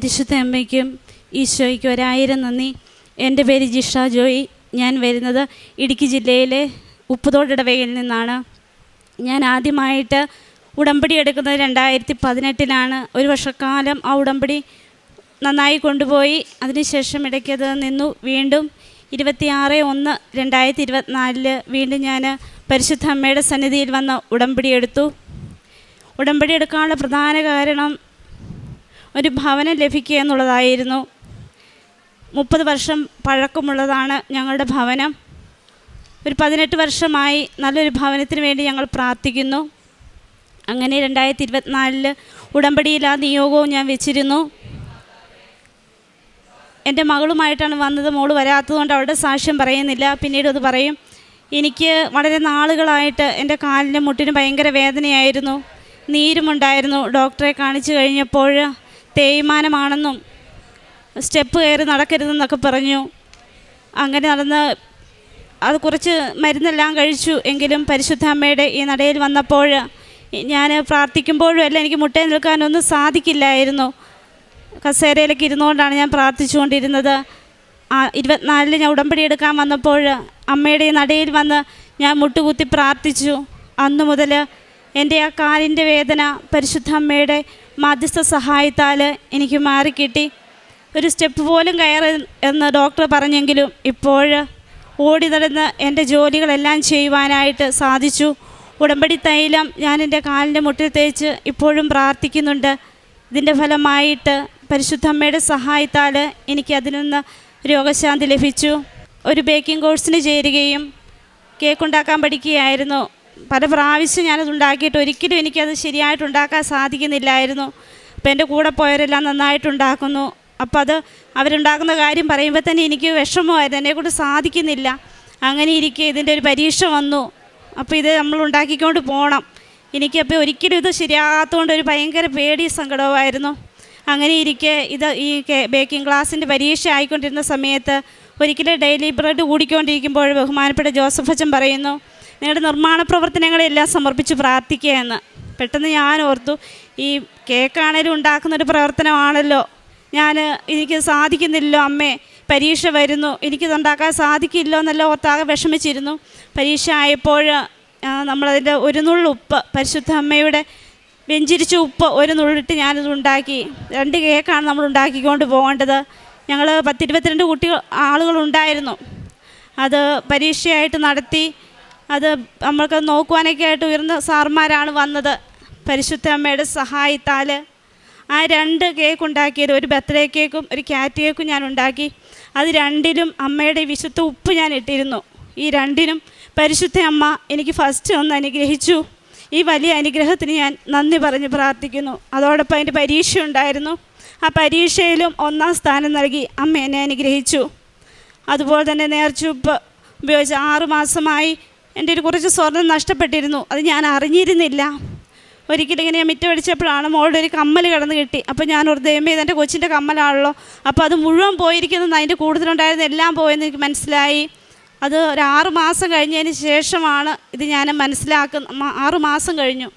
പരിശുദ്ധ അമ്മയ്ക്കും ഈശോയ്ക്കും ഒരായിരം നന്ദി. എന്റെ പേര് ജിഷ ജോയി. ഞാൻ വരുന്നത് ഇടുക്കി ജില്ലയിലെ ഉപ്പുതോടിടവകയിൽ നിന്നാണ്. ഞാൻ ആദ്യമായിട്ട് ഉടമ്പടി എടുക്കുന്നത് രണ്ടായിരത്തി പതിനെട്ടിലാണ് ഒരു വർഷക്കാലം ആ ഉടമ്പടി നന്നായി കൊണ്ടുപോയി. അതിനുശേഷം ഇടയ്ക്കത് നിന്നു. വീണ്ടും ഇരുപത്തിയാറ് ഒന്ന് രണ്ടായിരത്തി ഇരുപത്തിനാലിൽ വീണ്ടും ഞാൻ പരിശുദ്ധ അമ്മയുടെ സന്നിധിയിൽ വന്ന് ഉടമ്പടി എടുത്തു. ഉടമ്പടി എടുക്കാനുള്ള പ്രധാന കാരണം ഒരു ഭവനം ലഭിക്കുക എന്നുള്ളതായിരുന്നു. മുപ്പത് വർഷം പഴക്കമുള്ളതാണ് ഞങ്ങളുടെ ഭവനം. ഒരു പതിനെട്ട് വർഷമായി നല്ലൊരു ഭവനത്തിന് വേണ്ടി ഞങ്ങൾ പ്രാർത്ഥിക്കുന്നു. അങ്ങനെ രണ്ടായിരത്തി ഇരുപത്തിനാലിൽ ഉടമ്പടിയിൽ ആ നിയോഗവും ഞാൻ വെച്ചിരുന്നു. എന്റെ മകളുമായിട്ടാണ് വന്നത്. മോൾ വരാത്തതുകൊണ്ട് അവളുടെ സാക്ഷ്യം പറയുന്നില്ല. പിന്നീട് അത് പറയും എനിക്ക് വളരെ നാളുകളായിട്ട് എന്റെ കാലിന്റെ മുട്ടിന് ഭയങ്കര വേദനയായിരുന്നു. നീരുമുണ്ടായിരുന്നു. ഡോക്ടറെ കാണിച്ചു കഴിഞ്ഞപ്പോൾ തേയ്മാനമാണെന്നും സ്റ്റെപ്പ് കയറി നടക്കരുതെന്നൊക്കെ പറഞ്ഞു. അങ്ങനെ നടന്ന് അത് കുറച്ച് മരുന്നെല്ലാം കഴിച്ചു. എങ്കിലും പരിശുദ്ധ അമ്മയുടെ ഈ നടയിൽ വന്നപ്പോൾ ഞാൻ പ്രാർത്ഥിക്കുമ്പോഴും അല്ല എനിക്ക് മുട്ടയിൽ നിൽക്കാനൊന്നും സാധിക്കില്ലായിരുന്നു. കസേരയിലേക്ക് ഇരുന്നുകൊണ്ടാണ് ഞാൻ പ്രാർത്ഥിച്ചുകൊണ്ടിരുന്നത്. ആ ഇരുപത്തിനാലിന് ഞാൻ ഉടമ്പടി എടുക്കാൻ വന്നപ്പോൾ അമ്മയുടെ നടയിൽ വന്ന് ഞാൻ മുട്ടുകുത്തി പ്രാർത്ഥിച്ചു. അന്നു മുതൽ എന്റെ ആ കാലിന്റെ വേദന പരിശുദ്ധ അമ്മയുടെ മധ്യസ്ഥ സഹായത്താൽ എനിക്ക് മാറിക്കിട്ടി ഒരു സ്റ്റെപ്പ് പോലും കയറി എന്ന് ഡോക്ടർ പറഞ്ഞെങ്കിലും ഇപ്പോൾ ഓടി നടന്ന് എന്റെ ജോലികളെല്ലാം ചെയ്യുവാനായിട്ട് സാധിച്ചു. ഉടമ്പടി തൈലം ഞാൻ എന്റെ കാലിന്റെ മുട്ടിൽ തേച്ച് ഇപ്പോഴും പ്രാർത്ഥിക്കുന്നുണ്ട്. ഇതിന്റെ ഫലമായിട്ട് പരിശുദ്ധമ്മയുടെ സഹായത്താൽ എനിക്ക് അതിൽ നിന്ന് രോഗശാന്തി ലഭിച്ചു. ഒരു ബേക്കിംഗ് കോഴ്സിന് ചേരുകയും കേക്ക് ഉണ്ടാക്കാൻ പഠിക്കുകയായിരുന്നു. പല പ്രാവശ്യം ഞാനത് ഉണ്ടാക്കിയിട്ട് ഒരിക്കലും എനിക്കത് ശരിയായിട്ട് ഉണ്ടാക്കാൻ സാധിക്കുന്നില്ലായിരുന്നു. അപ്പോൾ എന്റെ കൂടെ പോയവരെല്ലാം നന്നായിട്ടുണ്ടാക്കുന്നു അപ്പോൾ അത് അവരുണ്ടാക്കുന്ന കാര്യം പറയുമ്പോൾ തന്നെ എനിക്ക് വിഷമമായിരുന്നു. എന്നെക്കൊണ്ട് സാധിക്കുന്നില്ല. അങ്ങനെ ഇരിക്കെ ഇതിന്റെ ഒരു പരീക്ഷ വന്നു. അപ്പോൾ ഇത് നമ്മൾ ഉണ്ടാക്കിക്കൊണ്ട് പോകണം എനിക്കപ്പോൾ ഒരിക്കലും ഇത് ശരിയാകാത്തതുകൊണ്ട് ഒരു ഭയങ്കര പേടി സങ്കടമായിരുന്നു. അങ്ങനെ ഇരിക്കെ ഇത് ഈ ബേക്കിംഗ് ക്ലാസ്സിന്റെ പരീക്ഷ ആയിക്കൊണ്ടിരുന്ന സമയത്ത് ഒരിക്കലും ഡെയിലി ബ്രെഡ് കൂടിക്കൊണ്ടിരിക്കുമ്പോൾ ബഹുമാനപ്പെട്ട ജോസഫ് അച്ഛൻ പറയുന്നു നിങ്ങളുടെ നിർമ്മാണ പ്രവർത്തനങ്ങളെല്ലാം സമർപ്പിച്ച് പ്രാർത്ഥിക്കുക എന്ന്. പെട്ടെന്ന് ഞാൻ ഓർത്തു ഈ കേക്കാണേലും ഉണ്ടാക്കുന്നൊരു പ്രവർത്തനമാണല്ലോ. ഞാൻ എനിക്ക് സാധിക്കുന്നില്ലല്ലോ അമ്മേ പരീക്ഷ വരുന്നു. എനിക്കിതുണ്ടാക്കാൻ സാധിക്കില്ലോ എന്നല്ല ഓർത്താകെ വിഷമിച്ചിരുന്നു. പരീക്ഷ ആയപ്പോൾ നമ്മളതിന്റെ ഒരു നുള്ളു ഉപ്പ് പരിശുദ്ധ അമ്മയുടെ വെഞ്ചിരിച്ച ഉപ്പ് ഒരു നുള്ളിട്ട് ഞാനിത് ഉണ്ടാക്കി രണ്ട് കേക്കാണ് നമ്മൾ ഉണ്ടാക്കിക്കൊണ്ട് പോകേണ്ടത്. ഞങ്ങൾ പത്തിരുപത്തിരണ്ട് കുട്ടികൾ ആളുകളുണ്ടായിരുന്നു അത് പരീക്ഷയായിട്ട് നടത്തി അത് നമ്മൾക്ക് നോക്കുവാനൊക്കെ ആയിട്ട് ഉയർന്ന സാർമാരാണ് വന്നത്. പരിശുദ്ധ അമ്മയുടെ സഹായത്താൽ ആ രണ്ട് കേക്ക് ഉണ്ടാക്കിയത് ഒരു ബർത്ത്ഡേ കേക്കും ഒരു ക്യാറ്റ് കേക്കും ഞാൻ ഉണ്ടാക്കി. അത് രണ്ടിലും അമ്മയുടെ വിശുദ്ധ ഉപ്പ് ഞാൻ ഇട്ടിരുന്നു. ഈ രണ്ടിനും പരിശുദ്ധ അമ്മ എനിക്ക് ഫസ്റ്റ് ഒന്ന് അനുഗ്രഹിച്ചു. ഈ വലിയ അനുഗ്രഹത്തിന് ഞാൻ നന്ദി പറഞ്ഞ് പ്രാർത്ഥിക്കുന്നു. അതോടൊപ്പം അതിന്റെ പരീക്ഷ ഉണ്ടായിരുന്നു. ആ പരീക്ഷയിലും ഒന്നാം സ്ഥാനം നൽകി അമ്മ എന്നെ അനുഗ്രഹിച്ചു. അതുപോലെ തന്നെ നേർച്ചുപ്പ് ഉപയോഗിച്ച് ആറു മാസമായി എന്റെ ഒരു കുറച്ച് സ്വർണം നഷ്ടപ്പെട്ടിരുന്നു. അത് ഞാൻ അറിഞ്ഞിരുന്നില്ല. ഒരിക്കലും ഇങ്ങനെ ഞാൻ മിറ്റമടിച്ചപ്പോഴാണ് മോളുടെ ഒരു കമ്മൽ കിടന്ന് കിട്ടി. അപ്പോൾ ഞാൻ ഒരു ദൈവമേ ഇതെന്റെ കൊച്ചിന്റെ കമ്മലാണല്ലോ. അപ്പോൾ അത് മുഴുവൻ പോയിരിക്കുന്നത് അതിന്റെ കൂടുതലുണ്ടായിരുന്ന എല്ലാം പോയെന്ന് എനിക്ക് മനസ്സിലായി. അത് ഒരു ആറ് മാസം കഴിഞ്ഞതിന് ശേഷമാണ് ഇത് ഞാൻ മനസ്സിലാക്കുന്ന ആറ് മാസം കഴിഞ്ഞു.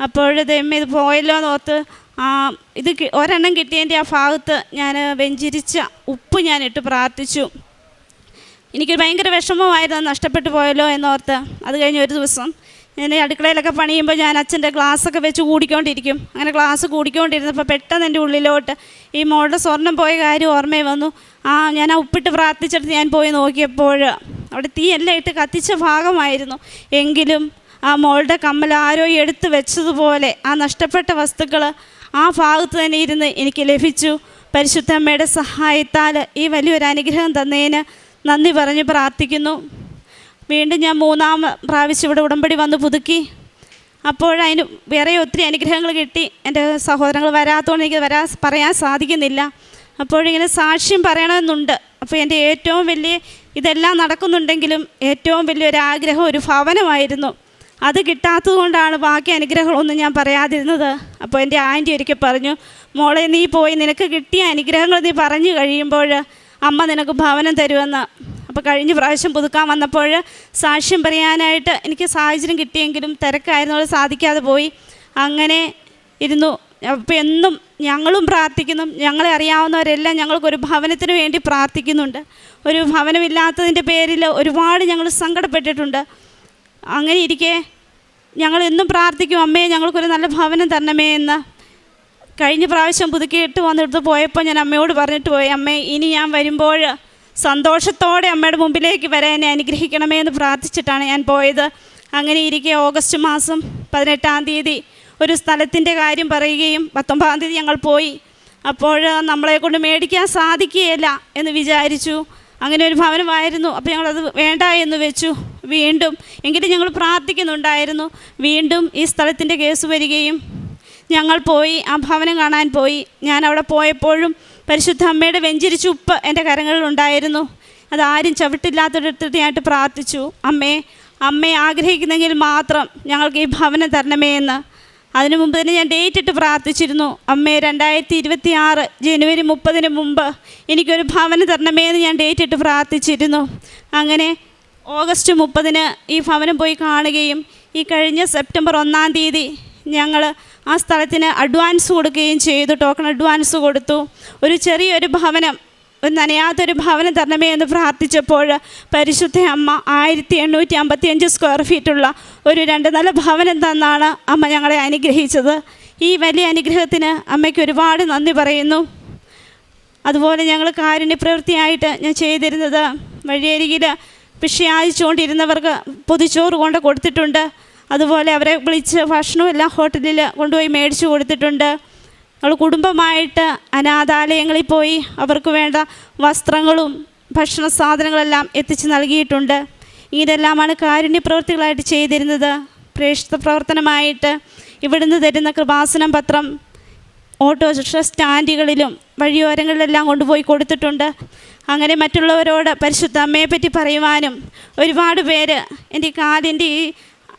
അപ്പോൾ ദൈവമേ ഇത് പോയല്ലോ എന്ന് ഓർത്ത് ആ, ഇത് ഒരെണ്ണം കിട്ടിയതിന്റെ ആ ഭാഗത്ത് ഞാൻ വെഞ്ചിരിച്ച ഉപ്പ് ഞാൻ ഇട്ട് പ്രാർത്ഥിച്ചു. എനിക്ക് ഭയങ്കര വിഷമമായിരുന്നു നഷ്ടപ്പെട്ടു പോയല്ലോ എന്നോർത്ത്. അത് കഴിഞ്ഞ് ഒരു ദിവസം ഞാൻ അടുക്കളയിലൊക്കെ പണിയുമ്പോൾ ഞാൻ അച്ഛന്റെ ഗ്ലാസ്സൊക്കെ വെച്ച് കൂടിക്കൊണ്ടിരിക്കും. അങ്ങനെ ഗ്ലാസ് കൂടിക്കൊണ്ടിരുന്നപ്പോൾ പെട്ടെന്ന് എന്റെ ഉള്ളിലോട്ട് ഈ മോളുടെ സ്വർണം പോയ കാര്യം ഓർമ്മയിൽ വന്നു. ആ ഞാൻ ആ ഉപ്പിട്ട് പ്രാർത്ഥിച്ചിട്ട് ഞാൻ പോയി നോക്കിയപ്പോൾ അവിടെ തീ എല്ലാം ഇട്ട് കത്തിച്ച ഭാഗമായിരുന്നു. എങ്കിലും ആ മോളുടെ കമ്മൽ ആരോ എടുത്തു വെച്ചതുപോലെ ആ നഷ്ടപ്പെട്ട വസ്തുക്കൾ ആ ഭാഗത്ത് തന്നെ ഇരുന്ന് എനിക്ക് ലഭിച്ചു. പരിശുദ്ധമ്മയുടെ സഹായത്താൽ ഈ വലിയൊരു അനുഗ്രഹം തന്നതിന് നന്ദി പറഞ്ഞ് പ്രാർത്ഥിക്കുന്നു. വീണ്ടും ഞാൻ മൂന്നാം പ്രാവശ്യം ഇവിടെ ഉടമ്പടി വന്ന് പുതുക്കി. അപ്പോഴതിന് വേറെ ഒത്തിരി അനുഗ്രഹങ്ങൾ കിട്ടി. എന്റെ സഹോദരങ്ങൾ വരാത്തതുകൊണ്ട് എനിക്ക് വരാൻ പറയാൻ സാധിക്കുന്നില്ല. അപ്പോഴിങ്ങനെ സാക്ഷ്യം പറയണമെന്നുണ്ട്. അപ്പോൾ എന്റെ ഏറ്റവും വലിയ ഇതെല്ലാം നടക്കുന്നുണ്ടെങ്കിലും ഏറ്റവും വലിയൊരു ആഗ്രഹം ഒരു ഭവനമായിരുന്നു. അത് കിട്ടാത്തത് കൊണ്ടാണ് ബാക്കി അനുഗ്രഹങ്ങളൊന്നും ഞാൻ പറയാതിരുന്നത്. അപ്പോൾ എന്റെ ആന്റി ഒരിക്കൽ പറഞ്ഞു മോളെ നീ പോയി നിനക്ക് കിട്ടിയ അനുഗ്രഹങ്ങൾ നീ പറഞ്ഞു കഴിയുമ്പോൾ അമ്മ നിനക്ക് ഭവനം തരുമെന്ന്. അപ്പോൾ കഴിഞ്ഞ പ്രാവശ്യം പുതുക്കാൻ വന്നപ്പോൾ സാക്ഷ്യം പറയാനായിട്ട് എനിക്ക് സാഹചര്യം കിട്ടിയെങ്കിലും തിരക്കായിരുന്നു തിരക്കായിരുന്നോട് സാധിക്കാതെ പോയി. അങ്ങനെ ഇരുന്നു. അപ്പോൾ എന്നും ഞങ്ങളും പ്രാർത്ഥിക്കുന്നു. ഞങ്ങളെ അറിയാവുന്നവരെല്ലാം ഞങ്ങൾക്കൊരു ഭവനത്തിന് വേണ്ടി പ്രാർത്ഥിക്കുന്നുണ്ട്. ഒരു ഭവനമില്ലാത്തതിന്റെ പേരിൽ ഒരുപാട് ഞങ്ങൾ സങ്കടപ്പെട്ടിട്ടുണ്ട്. അങ്ങനെ ഇരിക്കെ. ഞങ്ങൾ എന്നും പ്രാർത്ഥിക്കും അമ്മയെ ഞങ്ങൾക്കൊരു നല്ല ഭവനം തരണമേ എന്ന്. കഴിഞ്ഞ പ്രാവശ്യം പുതുക്കിയിട്ട് വന്നിട്ട് പോയപ്പോൾ ഞാൻ അമ്മയോട് പറഞ്ഞിട്ട് പോയി അമ്മേ ഇനി ഞാൻ വരുമ്പോൾ സന്തോഷത്തോടെ അമ്മയുടെ മുമ്പിലേക്ക് വരാൻ എന്നെ അനുഗ്രഹിക്കണമേ എന്ന് പ്രാർത്ഥിച്ചിട്ടാണ് ഞാൻ പോയത്. അങ്ങനെ ഇരിക്കെ ഓഗസ്റ്റ് മാസം പതിനെട്ടാം തീയതി ഒരു സ്ഥലത്തിന്റെ കാര്യം പറയുകയും പത്തൊമ്പതാം തീയതി ഞങ്ങൾ പോയി. അപ്പോൾ നമ്മളെ കൊണ്ട് മേടിക്കാൻ സാധിക്കുകയില്ല എന്ന് വിചാരിച്ചു. അങ്ങനെ ഒരു ഭവനമായിരുന്നു. അപ്പോൾ ഞങ്ങളത് വേണ്ട എന്ന് വെച്ചു. വീണ്ടും എങ്കിലും ഞങ്ങൾ പ്രാർത്ഥിക്കുന്നുണ്ടായിരുന്നു. വീണ്ടും ഈ സ്ഥലത്തിന്റെ കേസ് വരികയും ഞങ്ങൾ പോയി ആ ഭവനം കാണാൻ പോയി. ഞാൻ അവിടെ പോയപ്പോഴും പരിശുദ്ധ അമ്മയുടെ വെഞ്ചിരിച്ച ഉപ്പ് എന്റെ കരങ്ങളിലുണ്ടായിരുന്നു അതാരും ചവിട്ടില്ലാത്തൊരിടത്തിനായിട്ട് പ്രാർത്ഥിച്ചു. അമ്മേ അമ്മയെ ആഗ്രഹിക്കുന്നെങ്കിൽ മാത്രം ഞങ്ങൾക്ക് ഈ ഭവനം തരണമേ എന്ന്. അതിനു മുമ്പ് തന്നെ ഞാൻ ഡേറ്റ് ഇട്ട് പ്രാർത്ഥിച്ചിരുന്നു. അമ്മേ രണ്ടായിരത്തി ഇരുപത്തി ആറ് ജനുവരി മുപ്പതിന് മുമ്പ് എനിക്കൊരു ഭവനം തരണമേ എന്ന് ഞാൻ ഡേറ്റ് ഇട്ട് പ്രാർത്ഥിച്ചിരുന്നു. അങ്ങനെ ഓഗസ്റ്റ് മുപ്പതിന് ഈ ഭവനം പോയി കാണുകയും ഈ കഴിഞ്ഞ സെപ്റ്റംബർ ഒന്നാം തീയതി ഞങ്ങൾ ആ സ്ഥലത്തിന് അഡ്വാൻസ് കൊടുക്കുകയും ചെയ്തു ടോക്കൺ അഡ്വാൻസ് കൊടുത്തു. ഒരു ചെറിയൊരു ഭവനം ഒരു നനയാത്തൊരു ഭവനം തരണമേ എന്ന് പ്രാർത്ഥിച്ചപ്പോൾ പരിശുദ്ധ അമ്മ ആയിരത്തി എണ്ണൂറ്റി അമ്പത്തി അഞ്ച് സ്ക്വയർ ഫീറ്റുള്ള ഒരു രണ്ട് നല്ല ഭവനം തന്നാണ് അമ്മ ഞങ്ങളെ അനുഗ്രഹിച്ചത്. ഈ വലിയ അനുഗ്രഹത്തിന് അമ്മയ്ക്ക് ഒരുപാട് നന്ദി പറയുന്നു. അതുപോലെ ഞങ്ങൾ കാരുണ്യ പ്രവൃത്തിയായിട്ട് ഞാൻ ചെയ്തിരുന്നത് വഴിയരികിൽ ഭിക്ഷയാചിച്ചുകൊണ്ടിരുന്നവർക്ക് പൊതിച്ചോറ് കൊണ്ട് കൊടുത്തിട്ടുണ്ട്. അതുപോലെ അവരെ വിളിച്ച് ഭക്ഷണവും എല്ലാം ഹോട്ടലിൽ കൊണ്ടുപോയി മേടിച്ചു കൊടുത്തിട്ടുണ്ട്. ഞങ്ങൾ കുടുംബമായിട്ട് അനാഥാലയങ്ങളിൽ പോയി അവർക്ക് വേണ്ട വസ്ത്രങ്ങളും ഭക്ഷണ സാധനങ്ങളെല്ലാം എത്തിച്ച് നൽകിയിട്ടുണ്ട്. ഇതെല്ലാമാണ് കാരുണ്യ പ്രവൃത്തികളായിട്ട് ചെയ്തിരുന്നത്. പ്രേക്ഷിത പ്രവർത്തനമായിട്ട് ഇവിടുന്ന് തരുന്ന കൃപാസനം പത്രം ഓട്ടോറിക്ഷ സ്റ്റാൻഡുകളിലും വഴിയോരങ്ങളിലെല്ലാം കൊണ്ടുപോയി കൊടുത്തിട്ടുണ്ട്. അങ്ങനെ മറ്റുള്ളവരോട് പരിശുദ്ധ അമ്മയെപ്പറ്റി പറയുവാനും ഒരുപാട് പേര് എന്റെ കാലിന്റെ ഈ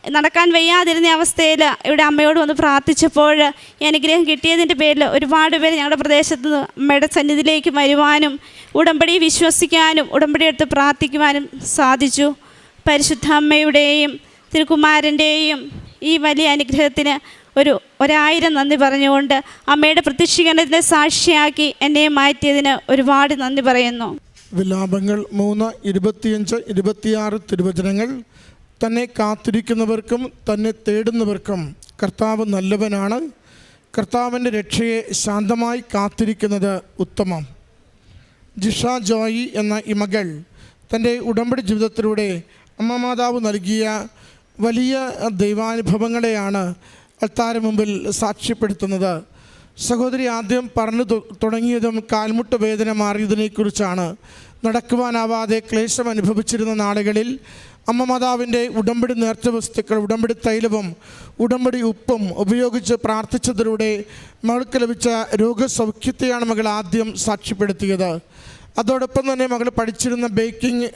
നടക്കാൻ വയ്യാതിരുന്ന അവസ്ഥയിൽ ഇവിടെ അമ്മയോട് വന്ന് പ്രാർത്ഥിച്ചപ്പോൾ ഈ അനുഗ്രഹം കിട്ടിയതിന്റെ പേരിൽ ഒരുപാട് പേര് ഞങ്ങളുടെ പ്രദേശത്ത് നിന്ന് അമ്മയുടെ സന്നിധിയിലേക്ക് വരുവാനും ഉടമ്പടി വിശ്വസിക്കാനും ഉടമ്പടി എടുത്ത് പ്രാർത്ഥിക്കുവാനും സാധിച്ചു. പരിശുദ്ധ അമ്മയുടെയും തിരുക്കുമാരന്റെയും ഈ വലിയ അനുഗ്രഹത്തിന് ഒരു ഒരായിരം നന്ദി പറഞ്ഞുകൊണ്ട് അമ്മയുടെ പ്രത്യക്ഷീകരണത്തിനെ സാക്ഷിയാക്കി എന്നെ മാറ്റിയതിന് ഒരുപാട് നന്ദി പറയുന്നു. വിലാപങ്ങൾ മൂന്ന് ഇരുപത്തിയഞ്ച് ഇരുപത്തിയാറ് തിരുവചനങ്ങൾ തന്നെ കാത്തിരിക്കുന്നവർക്കും തന്നെ തേടുന്നവർക്കും കർത്താവ് നല്ലവനാണ്. കർത്താവിന്റെ രക്ഷയെ ശാന്തമായി കാത്തിരിക്കുന്നത് ഉത്തമം. ജിഷ ജോയി എന്ന ഈ മകൾ തന്റെ ഉടമ്പടി ജീവിതത്തിലൂടെ അമ്മ മാതാവ് നൽകിയ വലിയ ദൈവാനുഭവങ്ങളെയാണ് അൾത്താര മുമ്പിൽ സാക്ഷ്യപ്പെടുത്തുന്നത്. സഹോദരി ആദ്യം പറഞ്ഞു തുടങ്ങിയതും കാൽമുട്ട് വേദന മാറിയതിനെക്കുറിച്ചാണ്. നടക്കുവാനാവാതെ ക്ലേശം അനുഭവിച്ചിരുന്ന നാളുകളിൽ അമ്മ മാതാവിന്റെ ഉടമ്പടി നേർച്ച വസ്തുക്കൾ ഉടമ്പടി തൈലവും ഉടമ്പടി ഉപ്പും ഉപയോഗിച്ച് പ്രാർത്ഥിച്ചതിലൂടെ മകൾക്ക് ലഭിച്ച രോഗസൗഖ്യത്തെയാണ് മകൾ ആദ്യം സാക്ഷ്യപ്പെടുത്തിയത്. അതോടൊപ്പം തന്നെ മകൾ പഠിച്ചിരുന്ന ബേക്കിംഗ്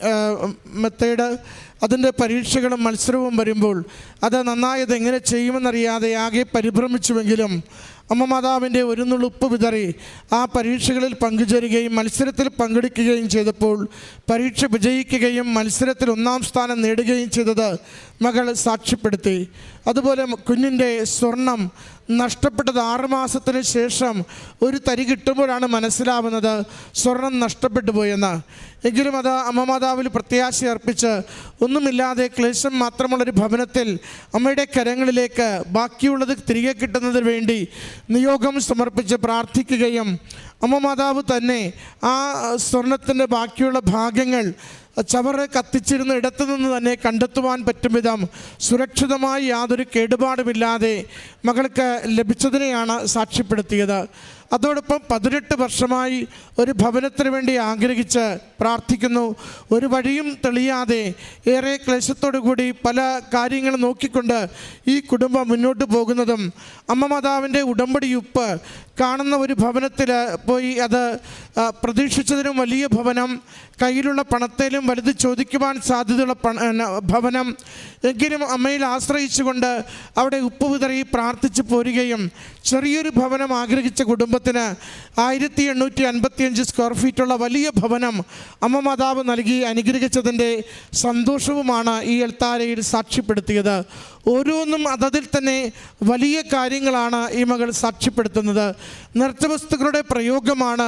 മെത്തേഡ് അതിന്റെ പരീക്ഷകളും മത്സരവും വരുമ്പോൾ അത് നന്നായത് എങ്ങനെ ചെയ്യുമെന്നറിയാതെ ആകെ പരിഭ്രമിച്ചുവെങ്കിലും അമ്മ മാതാവിന്റെ ഒരു നുളുപ്പ് വിതറി ആ പരീക്ഷകളിൽ പങ്കുചേരുകയും മത്സരത്തിൽ പങ്കെടുക്കുകയും ചെയ്തപ്പോൾ പരീക്ഷ വിജയിക്കുകയും മത്സരത്തിൽ ഒന്നാം സ്ഥാനം നേടുകയും ചെയ്തത് മകൾ സാക്ഷ്യപ്പെടുത്തി. അതുപോലെ കുഞ്ഞിന്റെ സ്വർണം നഷ്ടപ്പെട്ടത് ആറുമാസത്തിന് ശേഷം ഒരു തരി കിട്ടുമ്പോഴാണ് മനസ്സിലാവുന്നത് സ്വർണം നഷ്ടപ്പെട്ടു പോയെന്ന്. എങ്കിലും അത് അമ്മ മാതാവിൽ പ്രത്യാശ അർപ്പിച്ച് ഒന്നുമില്ലാതെ ക്ലേശം മാത്രമുള്ളൊരു ഭവനത്തിൽ അമ്മയുടെ കരങ്ങളിലേക്ക് ബാക്കിയുള്ളത് തിരികെ കിട്ടുന്നതിന് വേണ്ടി നിയോഗം സമർപ്പിച്ച് പ്രാർത്ഥിക്കുകയും അമ്മ മാതാവ് തന്നെ ആ സ്വർണത്തിന്റെ ബാക്കിയുള്ള ഭാഗങ്ങൾ ചവറ് കത്തിച്ചിരുന്ന ഇടത്തു നിന്ന് തന്നെ കണ്ടെത്തുവാൻ പറ്റും വിധം സുരക്ഷിതമായി യാതൊരു കേടുപാടുമില്ലാതെ മകൾക്ക് ലഭിച്ചതിനെയാണ് സാക്ഷ്യപ്പെടുത്തിയത്. അതോടൊപ്പം പതിനെട്ട് വർഷമായി ഒരു ഭവനത്തിന് വേണ്ടി ആഗ്രഹിച്ച് പ്രാർത്ഥിക്കുന്നു. ഒരു വഴിയും തെളിയാതെ ഏറെ കൂടി പല കാര്യങ്ങളും നോക്കിക്കൊണ്ട് ഈ കുടുംബം മുന്നോട്ട് പോകുന്നതും അമ്മ മാതാവിന്റെ കാണുന്ന ഒരു ഭവനത്തിൽ പോയി അത് പ്രതീക്ഷിച്ചതിനും വലിയ ഭവനം കയ്യിലുള്ള പണത്തേലും വലുത് ചോദിക്കുവാൻ സാധ്യതയുള്ള ഭവനം എങ്കിലും അമ്മയിൽ ആശ്രയിച്ചുകൊണ്ട് അവിടെ ഉപ്പ് വിതറി പ്രാർത്ഥിച്ചു പോരുകയും ചെറിയൊരു ഭവനം ആഗ്രഹിച്ച കുടുംബത്തിന് ആയിരത്തി എണ്ണൂറ്റി അൻപത്തിയഞ്ച് സ്ക്വയർ ഫീറ്റുള്ള വലിയ ഭവനം അമ്മ മാതാവ് നൽകി അനുഗ്രഹിച്ചതിന്റെ സന്തോഷവുമാണ് ഈ എൽത്താരയിൽ സാക്ഷ്യപ്പെടുത്തിയത്. ഓരോന്നും അതതിൽ തന്നെ വലിയ കാര്യങ്ങളാണ് ഈ മകൾ സാക്ഷ്യപ്പെടുത്തുന്നത്. നൃത്തവസ്തുക്കളുടെ പ്രയോഗമാണ്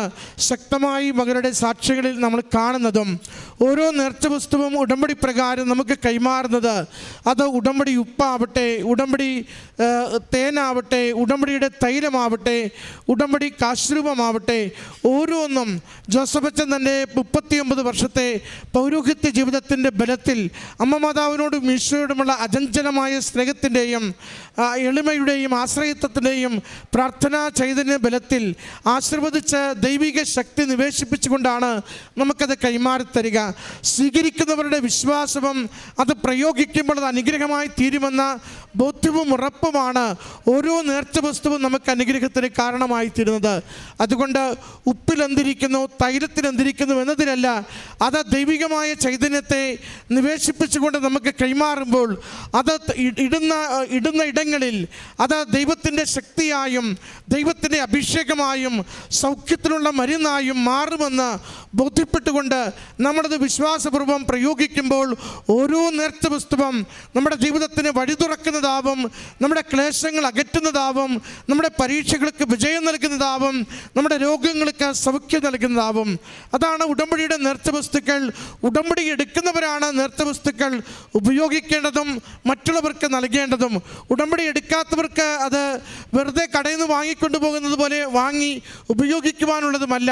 ശക്തമായി മകളുടെ സാക്ഷികളിൽ നമ്മൾ കാണുന്നതും ഓരോ നൃത്തവസ്തുവും ഉടമ്പടി പ്രകാരം നമുക്ക് കൈമാറുന്നത്. അത് ഉടമ്പടി ഉപ്പാവട്ടെ ഉടമ്പടി തേനാവട്ടെ ഉടമ്പടിയുടെ തൈലമാവട്ടെ ഉടമ്പടി കാശ്രൂപമാവട്ടെ ഓരോന്നും ജോസഫച്ചൻ തന്റെ മുപ്പത്തിയൊമ്പത് വർഷത്തെ പൗരോഹിത്യ ജീവിതത്തിന്റെ ബലത്തിൽ അമ്മ മാതാവിനോടും ഈശോയോടുമുള്ള അചഞ്ചലമായ സ്നേഹത്തിന്റെയും എളിമയുടെയും ആശ്രയത്വത്തിന്റെയും പ്രാർത്ഥനാ ചൈതന്യ ബലത്തിൽ ആശീർവദിച്ച ദൈവിക ശക്തി നിവേശിപ്പിച്ചുകൊണ്ടാണ് നമുക്കത് കൈമാറിത്തരിക. സ്വീകരിക്കുന്നവരുടെ വിശ്വാസവും അത് പ്രയോഗിക്കുമ്പോൾ അത് അനുഗ്രഹമായി തീരുമെന്ന ബോധ്യവും ഉറപ്പുമാണ് ഓരോ നേർച്ച വസ്തുവും നമുക്ക് അനുഗ്രഹത്തിന് കാരണമായി തീരുന്നത് അതുകൊണ്ട് ഉപ്പിലെന്തിരിക്കുന്നു തൈലത്തിലെന്തിരിക്കുന്നു എന്നതിലല്ല അത് ദൈവികമായ ചൈതന്യത്തെ നിവേശിപ്പിച്ചുകൊണ്ട് നമുക്ക് കൈമാറുമ്പോൾ അത് ഇടുന്ന ഇടുന്ന ഇടങ്ങളിൽ അത് ദൈവത്തിന്റെ ശക്തിയായും ദൈവത്തിന്റെ അഭിഷേകമായും സൗഖ്യത്തിനുള്ള മരുന്നായും മാറുമെന്ന് ബോധ്യപ്പെട്ടുകൊണ്ട് നമ്മളത് വിശ്വാസപൂർവം പ്രയോഗിക്കുമ്പോൾ ഓരോ നേർച്ച പുസ്തകം നമ്മുടെ ജീവിതത്തിന് വഴി തുറക്കുന്നതാവും നമ്മുടെ ക്ലേശങ്ങൾ അകറ്റുന്നതാവും നമ്മുടെ പരീക്ഷകൾക്ക് വിജയം നൽകുന്നതാവും നമ്മുടെ രോഗങ്ങൾക്ക് സൗഖ്യം നൽകുന്നതാവും. അതാണ് ഉടമ്പടിയുടെ നേർച്ച വസ്തുക്കൾ. ഉടമ്പടി എടുക്കുന്നവരാണ് നേർച്ച വസ്തുക്കൾ. ഉപയോഗിക്കേണ്ടതും മറ്റുള്ളവർക്ക് നൽകേണ്ടതും ഉടമ്പടി എടുക്കാത്തവർക്ക് അത് വെറുതെ കടയിൽ നിന്ന് വാങ്ങിക്കൊണ്ടുപോകുന്നത് പോലെ വാങ്ങി ഉപയോഗിക്കുവാനുള്ളതുമല്ല.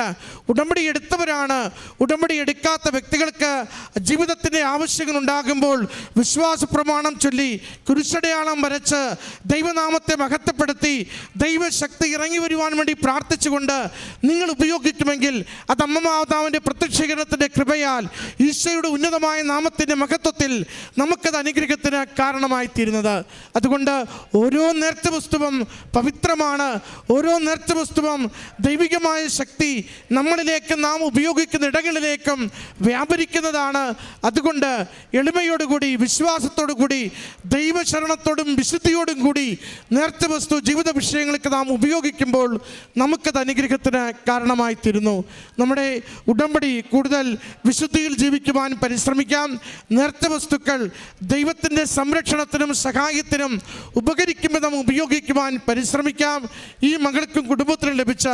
ഉടമ്പടി എടുത്തവരാണ് ഉടമ്പടി എടുക്കാത്ത വ്യക്തികൾക്ക് ജീവിതത്തിന്റെ ആവശ്യങ്ങൾ ഉണ്ടാകുമ്പോൾ വിശ്വാസ പ്രമാണം ചൊല്ലി കുരിശടയാളം വരച്ച് ദൈവനാമത്തെ മഹത്വപ്പെടുത്തി ദൈവശക്തി ഇറങ്ങി വരുവാൻ വേണ്ടി പ്രാർത്ഥിച്ചുകൊണ്ട് നിങ്ങൾ ഉപയോഗിക്കുമെങ്കിൽ അത് അമ്മമാതാവിന്റെ പ്രത്യക്ഷീകരണത്തിന്റെ കൃപയാൽ ഈശോയുടെ ഉന്നതമായ നാമത്തിന്റെ മഹത്വത്തിൽ നമുക്കത് അനുഗ്രഹത്തിന് കാരണമായി തീരുന്നത് അതുകൊണ്ട് ഓരോ നേർച്ച പുസ്തകം പവിത്രമാണ്. ഓരോ നേർച്ച പുസ്തകം ദൈവികമായ ശക്തി നമ്മളിലേക്ക് നാം ഉപയോഗിക്കുന്ന ഇടങ്ങളിലേക്കും വ്യാപരിക്കുന്നതാണ്. അതുകൊണ്ട് എളിമയോടുകൂടി വിശ്വാസത്തോടു കൂടി ദൈവശരണത്തോടും വിശുദ്ധിയോടും കൂടി നേർച്ച വസ്തു ജീവിത വിഷയങ്ങൾക്ക് നാം ഉപയോഗിക്കുമ്പോൾ നമുക്കത് അനുഗ്രഹത്തിന് കാരണമായി തീരുന്നു നമ്മുടെ ഉടമ്പടി കൂടുതൽ വിശുദ്ധിയിൽ ജീവിക്കുവാൻ പരിശ്രമിക്കാം. നേർച്ച വസ്തുക്കൾ ദൈവത്തിന്റെ സംരക്ഷണത്തിനും സഹായത്തിനും ഉപകരിക്കുമ്പോൾ വിധം ഉപയോഗിക്കുവാൻ പരിശ്രമിക്കാം. ഈ മകൾക്കും കുടുംബത്തിനും ലഭിച്ച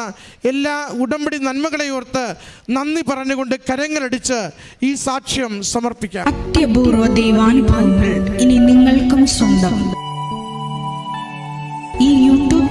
എല്ലാ ഉടമ്പടി നന്മകളെ ഓർത്ത് നന്ദി പറഞ്ഞുകൊണ്ട് കരങ്ങളടിച്ച് ഈ സാക്ഷ്യം സമർപ്പിക്കാം. അത്യപൂർവ ദൈവാനുഭവങ്ങൾ ഇനി നിങ്ങൾക്കും സ്വന്തം.